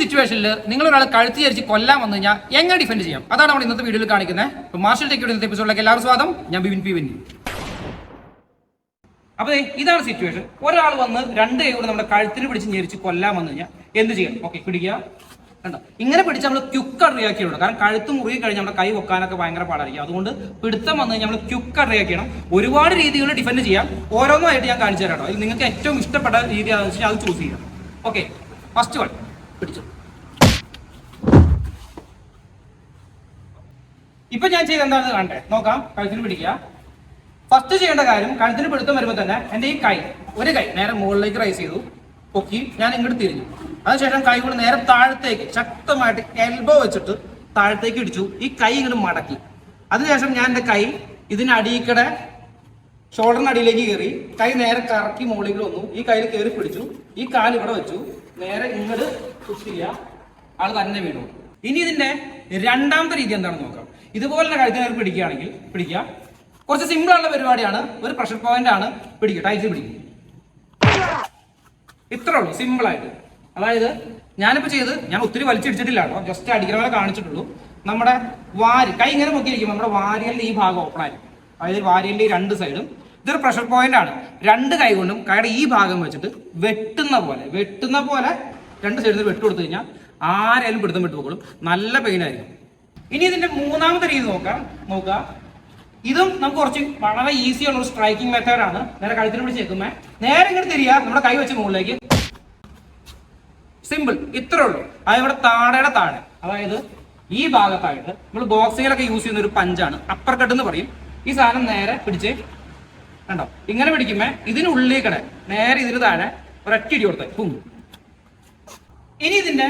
സിറ്റുവേഷനിൽ നിങ്ങൾ ഒരാൾ കഴുത്തി ചരിച്ച് കൊല്ലാൻ വന്നു കഴിഞ്ഞാൽ എങ്ങനെ ഡിഫെൻഡ് ചെയ്യാം? അതാണ് നമ്മൾ ഇന്നത്തെ വീഡിയോയിൽ കാണിക്കുന്നത് അപ്പോൾ മാർഷൽ ടെക്കിയുടെ ഇന്നത്തെ എപ്പിസോഡിലേക്ക് എല്ലാവർക്കും സ്വാഗതം. ഞാൻ ബിവിൻ പി വെന്നി. അപ്പൊ ഇതാണ് സിറ്റുവേഷൻ ഒരാൾ വന്ന് രണ്ട് കൈ കൂടെ നമ്മുടെ കഴുത്തിന് പിടിച്ച് ഞെരിച്ച് കൊല്ലാൻ വന്നു കഴിഞ്ഞാൽ എന്ത് ചെയ്യണം ഓക്കെ പിടിക്കുക. കണ്ടോ? ഇങ്ങനെ പിടിച്ച് നമ്മൾ ക്യുക്കർ റിയാക്ട് ചെയ്യണം. കാരണം കഴുത്ത് മുറുകി കഴിഞ്ഞാൽ നമ്മുടെ കൈ വെക്കാനൊക്കെ ഭയങ്കര പാടായിരിക്കും. അതുകൊണ്ട് പിടുത്തം വന്ന് നമ്മൾ ക്യുക്കർ റിയാക്ട് ചെയ്യണം. ഒരുപാട് രീതികൾ ഡിഫെൻഡ് ചെയ്യാം. ഓരോന്നായിട്ട് ഞാൻ കാണിച്ചു തരാം കേട്ടോ. നിങ്ങൾക്ക് ഏറ്റവും ഇഷ്ടപ്പെട്ട രീതി അത് ചൂസ് ചെയ്യാം. ഓക്കെ ഫസ്റ്റ് വൺ ഇപ്പൊ ഞാൻ ചെയ്ത് എന്താണെന്ന് കാണട്ടെ. നോക്കാം. കഴുത്തിന് പിടിക്കുക. ഫസ്റ്റ് ചെയ്യേണ്ട കാര്യം കഴുത്തിന് പിടുത്തം വരുമ്പോൾ തന്നെ എന്റെ ഈ കൈ ഒരു കൈ നേരെ മുകളിലേക്ക് റൈസ് ചെയ്തു. പൊക്കി ഞാൻ ഇങ്ങോട്ട് തിരിഞ്ഞു. അതിനുശേഷം കൈ കൊണ്ട് നേരെ താഴത്തേക്ക് ശക്തമായിട്ട് എൽബോ വെച്ചിട്ട് താഴത്തേക്ക് ഇടിച്ചു. ഈ കൈ ഇങ്ങോട്ട് മടക്കി. അതിനുശേഷം ഞാൻ എന്റെ കൈ ഇതിനടിയിക്കടെ ഷോൾഡറിന് അടിയിലേക്ക് കയറി കൈ നേരെ കറക്കി മുകളിൽ വന്നു. ഈ കയ്യിൽ കയറി പിടിച്ചു. ഈ കാൽ ഇവിടെ വെച്ചു. നേരെ ഇങ്ങോട്ട് പുഷ് ചെയ്യുക. ആൾ തന്നെ വീണു. ഇനി ഇതിന്റെ രണ്ടാമത്തെ രീതി എന്താണെന്ന് നോക്കാം. ഇതുപോലെ കഴുത്തിന് കയറി പിടിക്കുകയാണെങ്കിൽ പിടിക്കുക. കുറച്ച് സിമ്പിൾ ആയിട്ടുള്ള പരിപാടിയാണ്. ഒരു പ്രഷർ പോയിന്റ് ആണ് പിടിക്കുക. ടൈറ്റ് പിടിക്കുക. ഇത്രേ ഉള്ളൂ സിമ്പിൾ ആയിട്ട്. അതായത് ഞാനിപ്പോ ചെയ്ത് ഞാൻ ഒത്തിരി വലിച്ചിടിച്ചിട്ടില്ല ജസ്റ്റ് അടിക്കുന്ന പോലെ കാണിച്ചിട്ടുള്ളൂ. നമ്മുടെ വാരി കൈ ഇങ്ങനെ മുക്കിയിരിക്കും നമ്മുടെ വാരികളുടെ ഈ ഭാഗം ഓപ്പൺ ആയിരിക്കും. അതായത് വാരിയലിന്റെ രണ്ട് സൈഡും ഇതൊരു പ്രഷർ പോയിന്റ് ആണ്. രണ്ട് കൈ കൊണ്ടും കൈയുടെ ഈ ഭാഗം വെച്ചിട്ട് വെട്ടുന്ന പോലെ വെട്ടുന്ന പോലെ രണ്ട് സൈഡിൽ വെട്ട് കൊടുത്തു കഴിഞ്ഞാൽ ആരായാലും പിടുത്തം വിട്ടുപോകും. നല്ല പെയിൻ ആയിരിക്കും. ഇനി ഇതിന്റെ മൂന്നാമത്തെ രീതി നോക്കാം. നോക്കുക. ഇതും നമുക്ക് കുറച്ച് വളരെ ഈസി ഉള്ള ഒരു സ്ട്രൈക്കിംഗ് മെത്തേഡ് ആണ്. നേരെ കഴുത്തിന് പിടിച്ച് നിൽക്കുമ്പോൾ നേരെ ഇങ്ങോട്ട് തിരിയുക നമ്മുടെ കൈ വെച്ച് മുകളിലേക്ക്. സിമ്പിൾ ഇത്രേ ഉള്ളൂ. അത് ഇവിടെ താഴെയുടെ താഴെ. അതായത് ഈ ഭാഗത്തായിട്ട് നമ്മൾ ബോക്സിങ്ങിലൊക്കെ യൂസ് ചെയ്യുന്ന ഒരു പഞ്ചാണ്. അപ്പർ കട്ട് എന്ന് പറയും. ഈ സാധനം നേരെ പിടിച്ച് കണ്ടോ? ഇങ്ങനെ പിടിക്കുമ്പോ ഇതിനുള്ളിൽ കട നേരെ ഇതിന് താഴെ ഒരൊറ്റ ഇടി കൊടുത്തേ പും ഇനി ഇതിന്റെ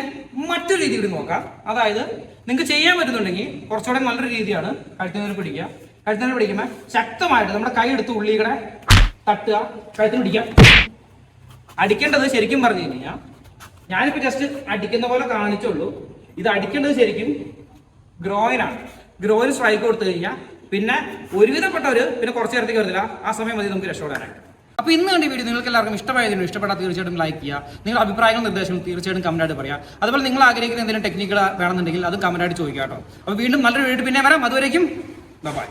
മറ്റൊരു രീതി കൂടി നോക്കാം. അതായത് നിങ്ങൾക്ക് ചെയ്യാൻ പറ്റുന്നുണ്ടെങ്കിൽ കുറച്ചുകൂടെ നല്ലൊരു രീതിയാണ് കഴുത്തിന് പിടിക്കുക. കഴുത്തിന് പിടിക്കുമ്പോൾ ശക്തമായിട്ട് നമ്മുടെ കൈ എടുത്ത് ഉള്ളി കൂടെ തട്ടുക കഴുത്തിന് പിടിക്കുക. അടിക്കേണ്ടത് ശരിക്കും പറഞ്ഞു കഴിഞ്ഞാൽ ഞാനിപ്പോ ജസ്റ്റ് അടിക്കുന്ന പോലെ കാണിച്ചുള്ളൂ. ഇത് അടിക്കേണ്ടത് ശരിക്കും ഗ്രോയിനാണ് ഗ്രോയിന് സ്ട്രൈക്ക് കൊടുത്തു കഴിഞ്ഞാൽ പിന്നെ ഒരുവിധപ്പെട്ട ഒരു പിന്നെ കുറച്ച് നേരത്തേക്ക് വരുന്നില്ല. ആ സമയം മതി നമുക്ക് രക്ഷപ്പെടാനായിട്ട്. അപ്പോൾ ഇന്ന് കണ്ട വീഡിയോ നിങ്ങൾക്ക് എല്ലാവർക്കും ഇഷ്ടമായതിനും ഇഷ്ടപ്പെട്ടാൽ തീർച്ചയായിട്ടും ലൈക്ക് ചെയ്യുക. നിങ്ങളുടെ അഭിപ്രായങ്ങളും നിർദ്ദേശങ്ങളും തീർച്ചയായിട്ടും കമന്റ് ആയിട്ട് പറയാം. അതുപോലെ നിങ്ങൾ ആഗ്രഹിക്കുന്ന എന്തെങ്കിലും ടെക്നിക്കുകൾ വേണമെന്നുണ്ടെങ്കിൽ അത് കമന്റ് ആയിട്ട് ചോദിക്കാം കേട്ടോ. അപ്പോൾ വീണ്ടും നല്ലൊരു വീഡിയോ പിന്നെ വരാം. അതുവരേക്കും ബൈ